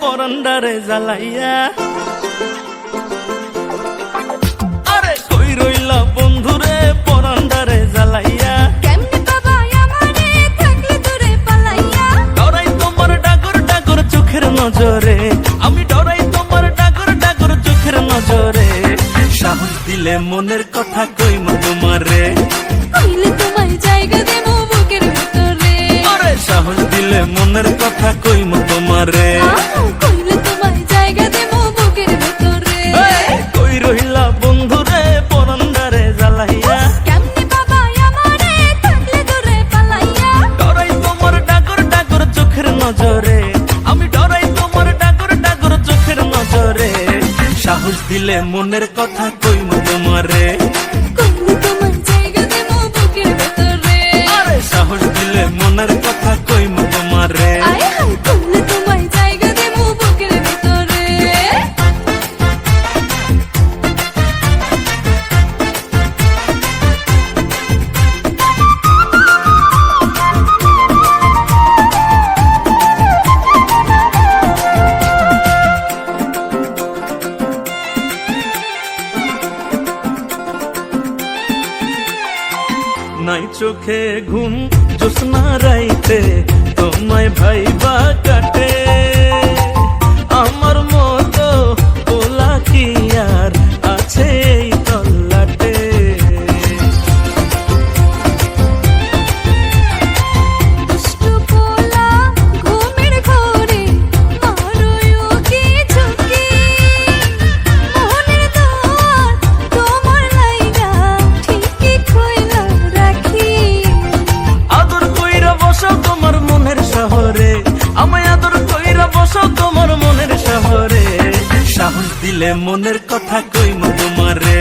পরান্ডারে জ্বালাইয়া? আরে কই রইলা বন্ধুরে পরান্ডারে জ্বালাইয়া? নজরে। আমি ডরাই তোমার ডাগর ডাগর চোখের নজরে। সাহস দিলে মনের কথা কইম তোমারে কইলে তোমায় জায়গা দেবো মনের কথা কইম তোমারে। কইলে তোমায় জায়গা দেবো বুকের ভেতরে। কই রইলা বন্ধুরে পরান্ডারে জ্বালাইয়া। কেমনে বাবা আমারে থাকলে দূরে পালাইয়া। ডরাই তোমার ডাগর ডাগর চোখের নজরে। আমি ডরাই তোমার ডাগর ডাগর চোখের নজরে। সাহস দিলে মনের কথা কইম তোমারে। নাই চোখে ঘুম জোসনা রাইতে তোমায় ভাইবা দিলে মনের কথা কই তোমারে